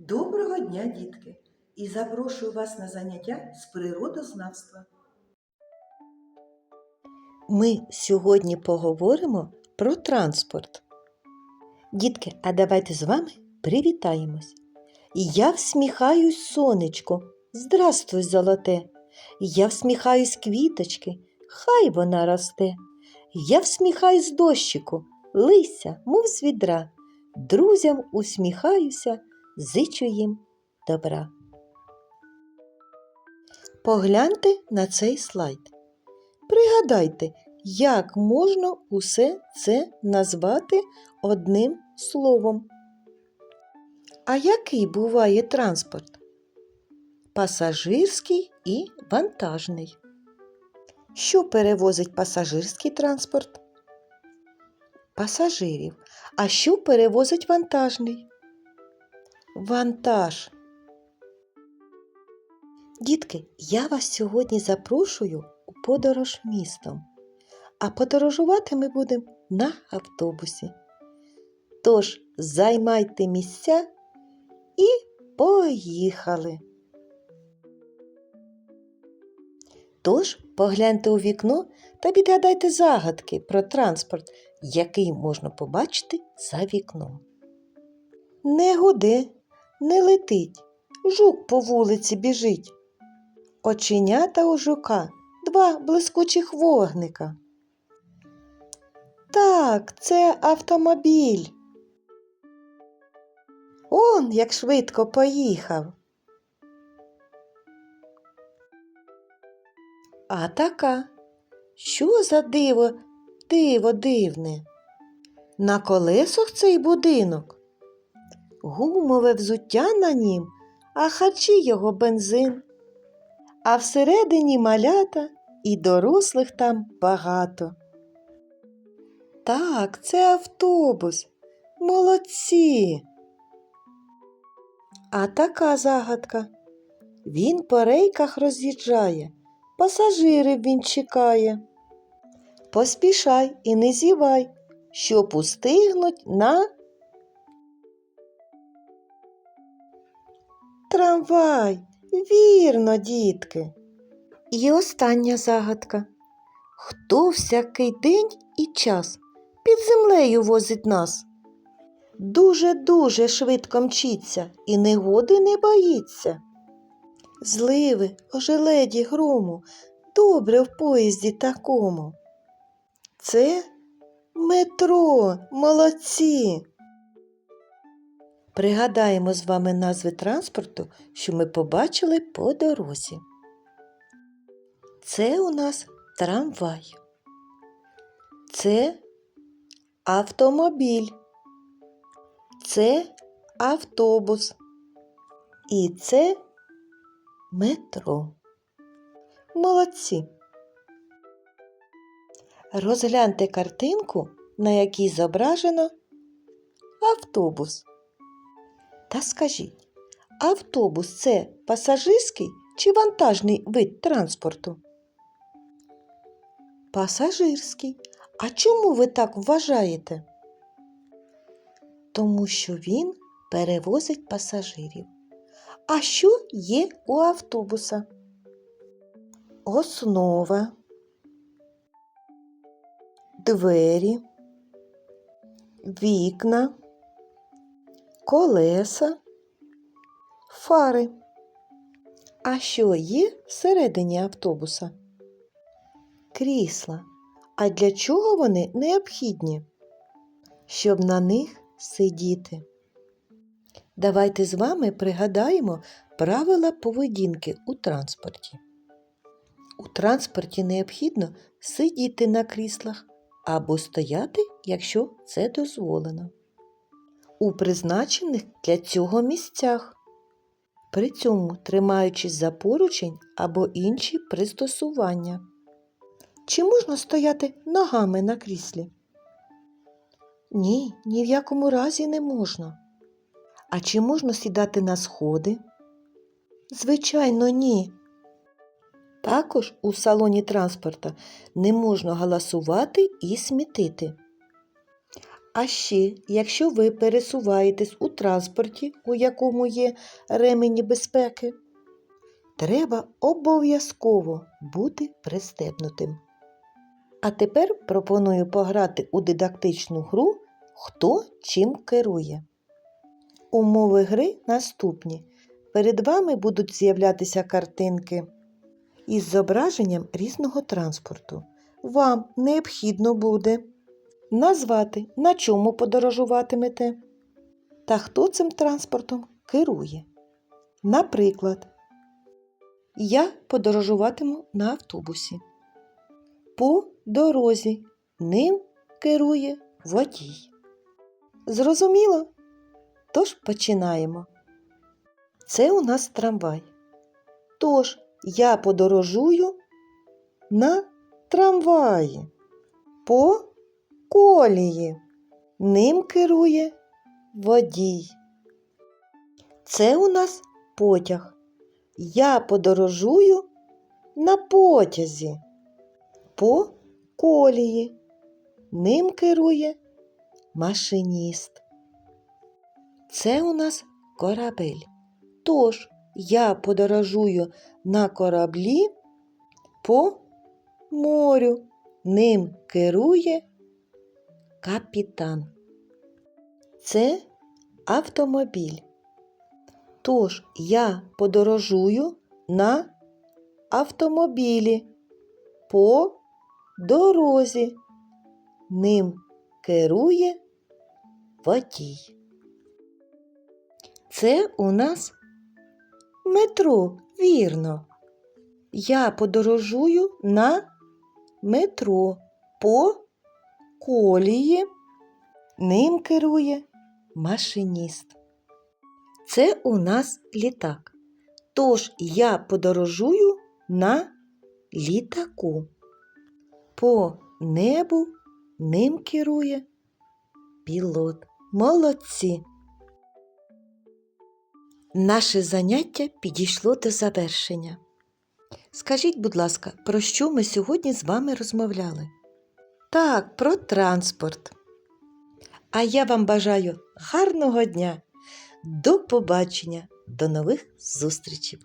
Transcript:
Доброго дня, дітки! І запрошую вас на заняття з природознавства. Ми сьогодні поговоримо про транспорт. Дітки, а давайте з вами привітаємось. Я всміхаюсь сонечко, здрастуй, золоте. Я всміхаюсь квіточки, хай вона росте. Я всміхаюсь дощику, лися, мов з відра. Друзям усміхаюся, зичу їм добра. Погляньте на цей слайд. Пригадайте, як можна усе це назвати одним словом. А який буває транспорт? Пасажирський і вантажний. Що перевозить пасажирський транспорт? Пасажирів. А що перевозить вантажний? Вантаж. Дітки, я вас сьогодні запрошую у подорож містом, а подорожувати ми будемо на автобусі. Тож займайте місця і поїхали. Тож погляньте у вікно та відгадайте загадки про транспорт, який можна побачити за вікном. Не гуде, не летить, жук по вулиці біжить. Оченята у жука два блискучих вогника. Так, це автомобіль. Он як швидко поїхав. А така, що за диво, диво дивне? На колесах цей будинок. Гумове взуття на нім, а харчі його бензин. А всередині малята і дорослих там багато. Так, це автобус. Молодці. А така загадка. Він по рейках роз'їжджає, пасажирів він чекає. Поспішай і не зівай, щоб устигнуть на трамвай. Вірно, дітки. І остання загадка. Хто всякий день і час під землею возить нас? Дуже-дуже швидко мчиться і негоди не боїться. Зливи, ожеледі грому, добре в поїзді такому. Це метро, молодці. Пригадаємо з вами назви транспорту, що ми побачили по дорозі. Це у нас трамвай. Це автомобіль. Це автобус. І це метро. Молодці. Розгляньте картинку, на якій зображено автобус. Та скажіть, автобус це пасажирський чи вантажний вид транспорту? Пасажирський. А чому ви так вважаєте? Тому що він перевозить пасажирів. А що є у автобуса? Основа, двері, вікна, колеса, фари. А що є всередині автобуса? Крісла. А для чого вони необхідні? Щоб на них сидіти. Давайте з вами пригадаємо правила поведінки у транспорті. У транспорті необхідно сидіти на кріслах або стояти, якщо це дозволено. У призначених для цього місцях. При цьому тримаючись за поручень або інші пристосування. Чи можна стояти ногами на кріслі? Ні, ні в якому разі не можна. А чи можна сідати на сходи? Звичайно, ні. Також у салоні транспорта не можна галасувати і смітити. А ще, якщо ви пересуваєтесь у транспорті, у якому є ремені безпеки, треба обов'язково бути пристебнутим. А тепер пропоную пограти у дидактичну гру Хто чим керує. Умови гри наступні. Перед вами будуть з'являтися картинки із зображенням різного транспорту. Вам необхідно буде назвати, на чому подорожуватимете та хто цим транспортом керує. Наприклад, я подорожуватиму на автобусі. По дорозі ним керує водій. Зрозуміло? Тож починаємо. Це у нас трамвай. Тож я подорожую на трамваї. По колії. Ним керує водій. Це у нас потяг. Я подорожую на потязі. По колії. Ним керує машиніст. Це у нас корабель. Тож я подорожую на кораблі по морю. Ним керує капітан. Це автомобіль. Тож я подорожую на автомобілі по дорозі. Ним керує водій. Це у нас метро, вірно. Я подорожую на метро по колії. Ним керує машиніст. Це у нас літак. Тож я подорожую на літаку. По небу ним керує пілот. Молодці. Наше заняття підійшло до завершення. Скажіть, будь ласка, про що ми сьогодні з вами розмовляли? Так, про транспорт. А я вам бажаю гарного дня. До побачення, до нових зустрічей!